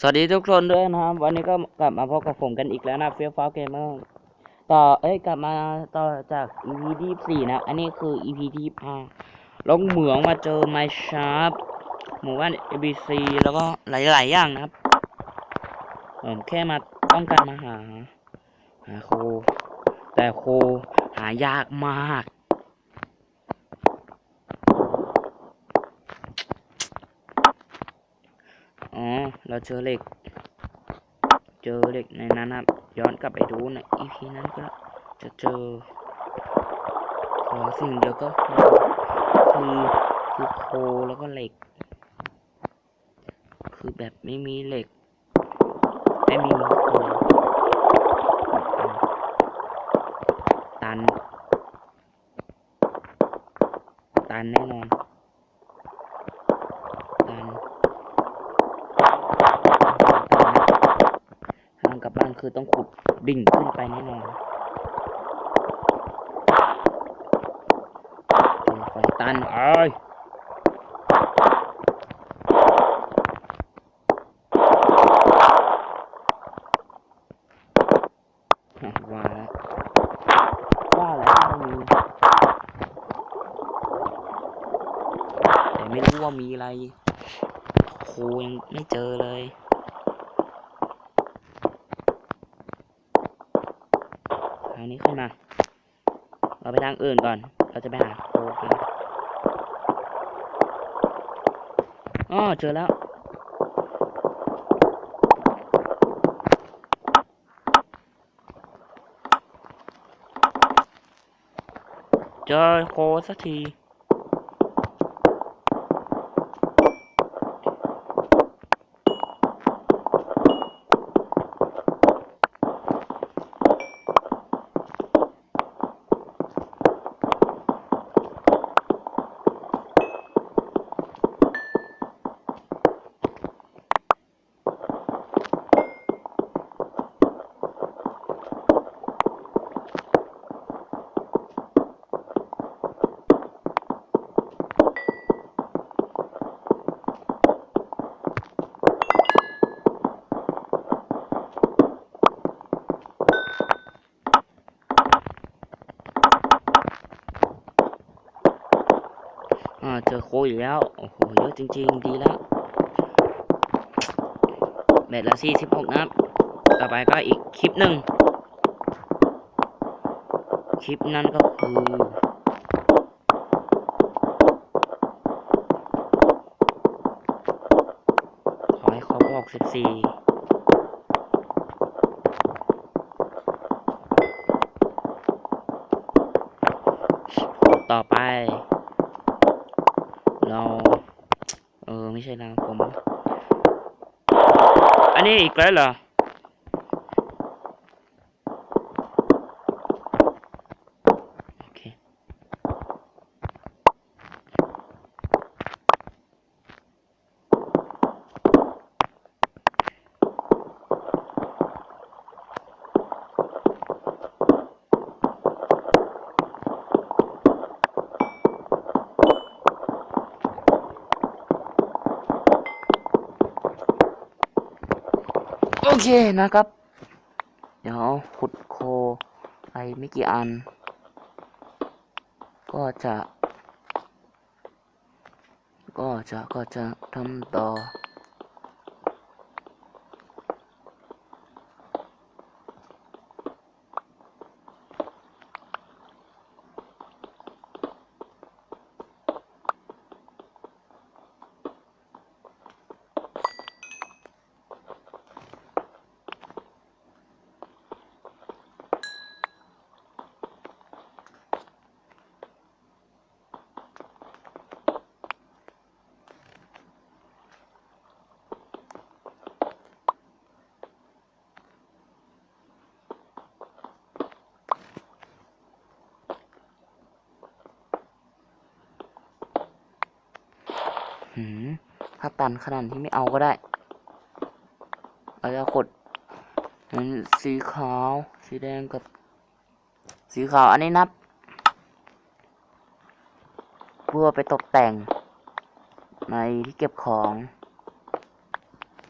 สวัสดีทุกคนด้วยนะครับ วันนี้ก็กลับมาพบกับผมกันอีกแล้วนะเฟี้ยวฟ้าเกมเมอร์ต่อเอ้ยกลับมาต่อจาก EP ที่สี่นะ อันนี้คือ EP ที่ห้าลงเหมืองมาเจอไมชาร์ปหมู่บ้าน ABC แล้วก็หลาย ๆ อย่างนะครับ ผมแค่มาต้องการมาหา หาโค แต่โคหายากมาก อ๋อ เราเจอเหล็ก เจอเหล็กในนั้นนะครับ ย้อนกลับไปดูในอีพีนั้นก็จะเจอ ขอสิ่งเดียวก็พอคือคือโคแล้วก็เหล็ก คือแบบไม่มีเหล็ก ไม่มีโคตัน ตันแน่นอน ตัน ทางกลับบ้าน คือต้องขุดดิ่งขึ้นไปแน่นอนเจอไฟตันเอ้ยอะว่าแล้วว่าแล้วว่ามีแต่ไม่รู้ว่ามีอะไรโคยังไม่เจอเลย ทางนี้ขึ้นมา เราไปทางอื่นก่อน เราจะไปหาโคกันอ๋อเจอแล้วเจอโคสักที อ่าเจอโคอีกแล้ว โอ้โห เยอะจริง ๆ ดีแล้วเบ็ดละสี่สิบหกนะครับ ต่อไปก็อีกคลิปหนึ่ง คลิปนั้นก็คือขอให้ครบหกสิบสี่ต่อไป เรา เออไม่ใช่นะผม อันนี้อีกแล้วเหรอ โอเค โอ เคนะครับ เดี๋ยวขุดโคไปไม่กี่อัน ก็จะ ก็จะก็จะทำต่อ ถ้าตันขนาดที่ไม่เอาก็ได้เราจะกดเป็นสีขาวสีแดงกับ สีขาวอันนี้นับเพื่อไปตกแต่ง ในที่เก็บของ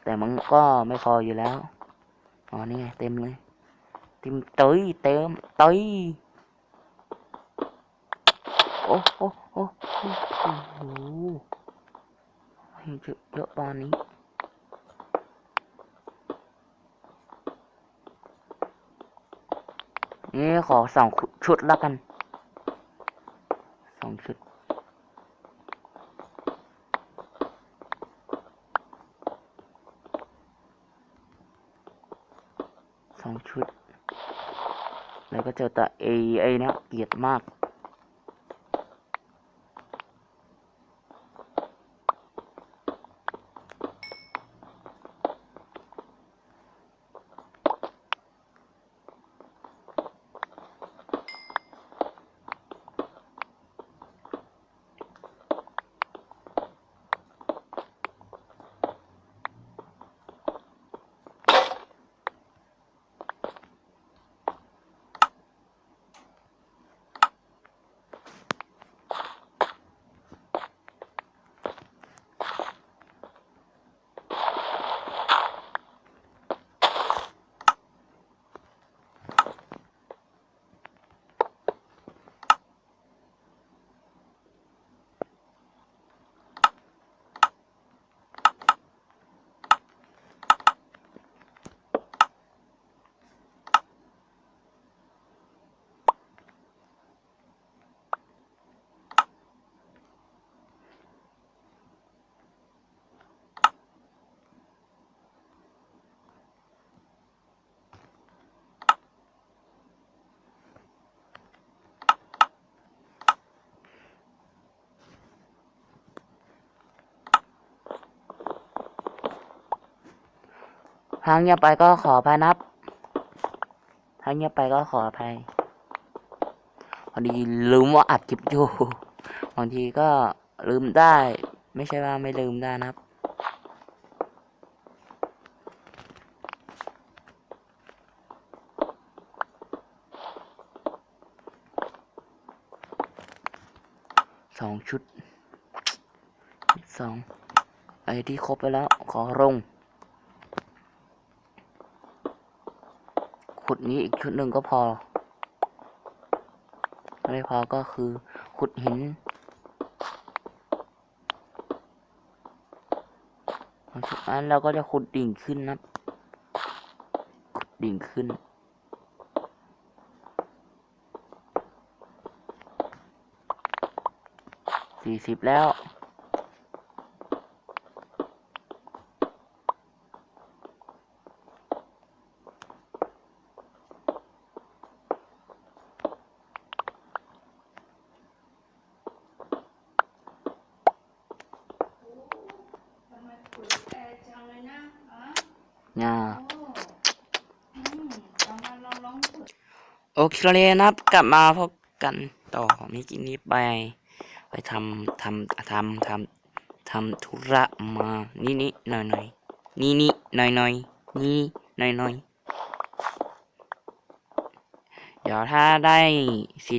แต่มันก็ไม่พออยู่แล้วอ๋อนี่ไงเต็มเลยเต็มเต้ยเต็มเต้ยโอ้โอ้โอ้โอ้โอ้ เยอะเยอะตอนนี้นี่ขอสองชุดแล้วกันสองชุดสองชุด แล้วก็เจอแต่เอไอเนี่ยเกลียดมาก ทางเงียบไปก็ขออภัยนับทางเงียบไปก็ขออภัยพอดีลืมว่าอัดคลิปอยู่บางทีก็ลืมได้ ไม่ใช่ว่าไม่ลืมได้นะครับสองชุดสองไอ้ที่ครบไปแล้ว ขอลง ขุดนี้อีกชุดหนึ่งก็พอ ไม่พอก็คือขุดหินหลังจากนั้นเราก็จะขุดดิ่งขึ้นนะขุดดิ่งขึ้น สี่สิบแล้ว ทำไมขุดแอร์จังเลยนะอ๋อ เนี่ย โอ้อืมลอ งาโอเคเลยนะครับ กลับมาพบกันต่อมิกินนี้ไป ไปทำทำทำทำทำธุระมานี่นี่หน่อยหน่อยนี่นี่หน่อยหน่อยนี่หน่อยหน่อยเดี๋ยวถ้าได้สี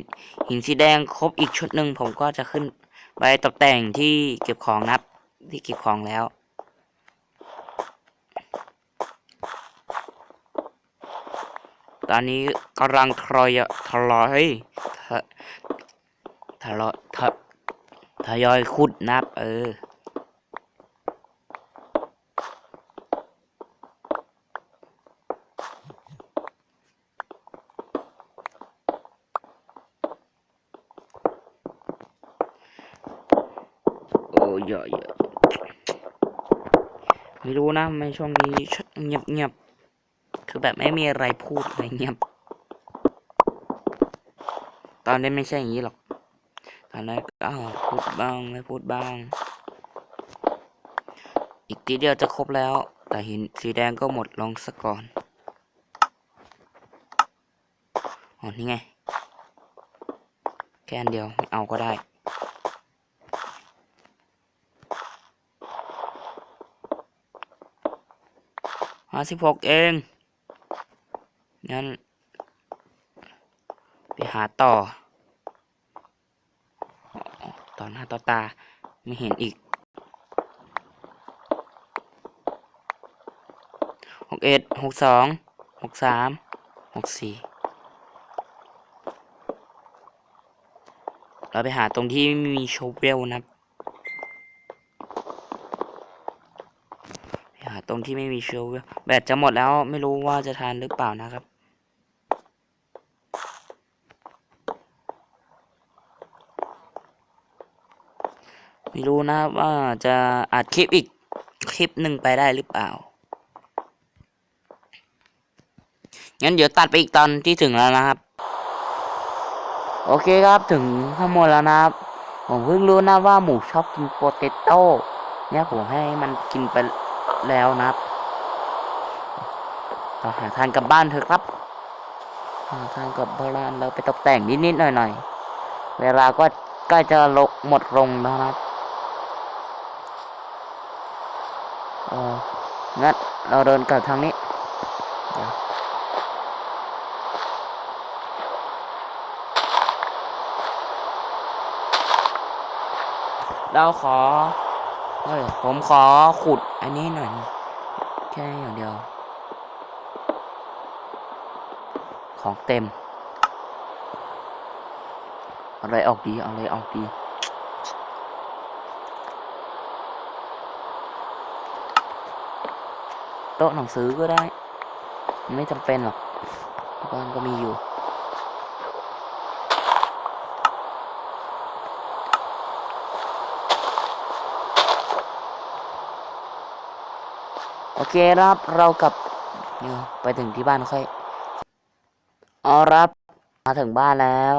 หินสีแดงครบอีกชุดหนึ่งผมก็จะขึ้นไปตกแต่งที่เก็บของนับที่เก็บของแล้ว ตอนนี้กำลังทรอยทลอยทะทะลอยททยอยขุดนับ เออ โอ้ยเยอะไม่รู้นะ ไม่ช่วงนี้เงียบเงียบ คือแบบไม่มีอะไรพูดอะไรเงียบ ตอนนี้ไม่ใช่อย่างนี้หรอก ตอนแรกก็พูดบ้างไม่พูดบ้าง อีกทีเดียวจะครบแล้ว แต่หินสีแดงก็หมดลงซะก่อนอ๋อนี่ไง แค่อันเดียวไม่เอาก็ได้ห้าสิบหกเอง งั้น ไปหาต่อ ต่อหน้าต่อตาไม่เห็นอีก หกเอ็ดหกสองหกสามหกสี่เราไปหาตรงที่มีโชเวลนะครับไปหา ตรงที่ไม่มีโชเวลแบตจะหมดแล้วไม่รู้ว่าจะทานหรือเปล่านะครับ ไม่รู้นะว่าจะอัดคลิปอีกคลิปหนึ่งไปได้หรือเปล่างั้นเดี๋ยวตัดไปอีกตอนที่ถึงแล้วนะครับ โอเคครับถึงข้างบนแล้วนะครับ ผมเพิ่งรู้นะว่าหมูชอบกินโปเตโต้เนี่ยผมให้มันกินไป แล้วนะครับเราหาทางกลับบ้านเถอะครับ หาทางกลับบ้านเราไปตกแต่งนิดๆหน่อยๆ เวลาก็ใกล้จะลงหมดลงแล้วนะครับเอองั้นเราเดินกลับทางนี้เราขอ เฮ้ยผมขอขุดอันนี้หน่อย แค่อย่างเดียว ของเต็ม อะไรออกดีอาอะไรออกดีโต๊ะหนังสือก็ได้ ไม่จำเป็นหรอกบ้านก็มีอยู่ โอเคครับเรากลับเดี๋ยไปถึงที่บ้านค่อยเอารับมาถึงบ้านแล้ว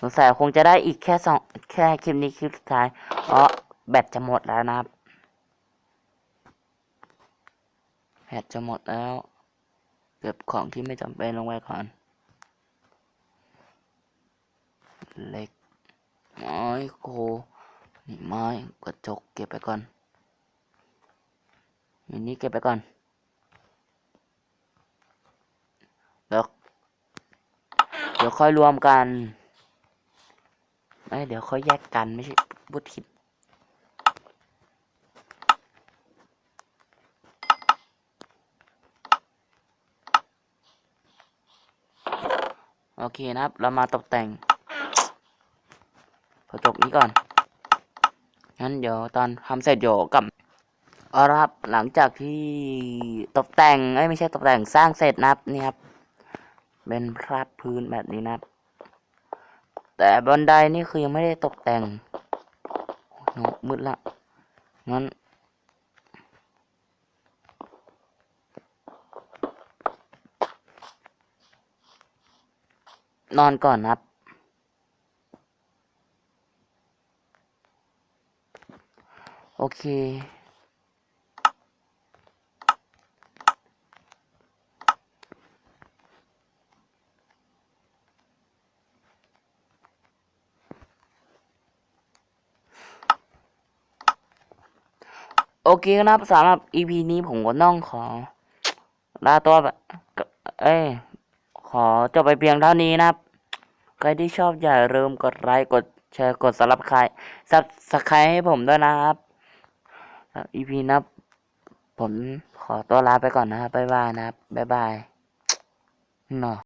สงสัยคงจะได้อีกแค่สองแค่คลิปนี้คลิปสุดท้ายเพราะแบตจะหมดแล้วนะครับแบตจะหมดแล้ว เก็บของที่ไม่จำเป็นลงไว้ก่อนเล็กไม้โคนี่ไม้กระจกเก็บไปก่อน อันนี้เก็บไปก่อน แล้วเดี๋ยวค่อยรวมกันไม่เดี๋ยวค่อยแยกกันไม่ใช่พูดผิดโอเคนะครับ เรามาตกแต่งกระจกนี้ก่อน งั้นเดี๋ยวตอนทำเสร็จเดี๋ยวกลับ เอาละครับหลังจากที่ตกแต่งเอ้ยไม่ใช่ตกแต่งสร้างเสร็จนะครับนี่ครับ เป็นพราบพื้นแบบนี้นะครับ แต่บันไดนี่คือยังไม่ได้ตกแต่งโอ้โหมืดละงั้นนอนก่อนนะครับ โอเค โอเคนะครับสำหรับ EP นี้ผมก็ต้องขอลาตัวแบบเอ้ยขอจบไปเพียงเท่านี้นะครับ ใครที่ชอบอย่าลืมกดไลค์กดแชร์กดสลับใครซับสไครให้ผมด้วยนะครับ EP นับผมขอตัวลาไปก่อนนะครับบ๊ายบายนะครับบ๊ายบายเนาะ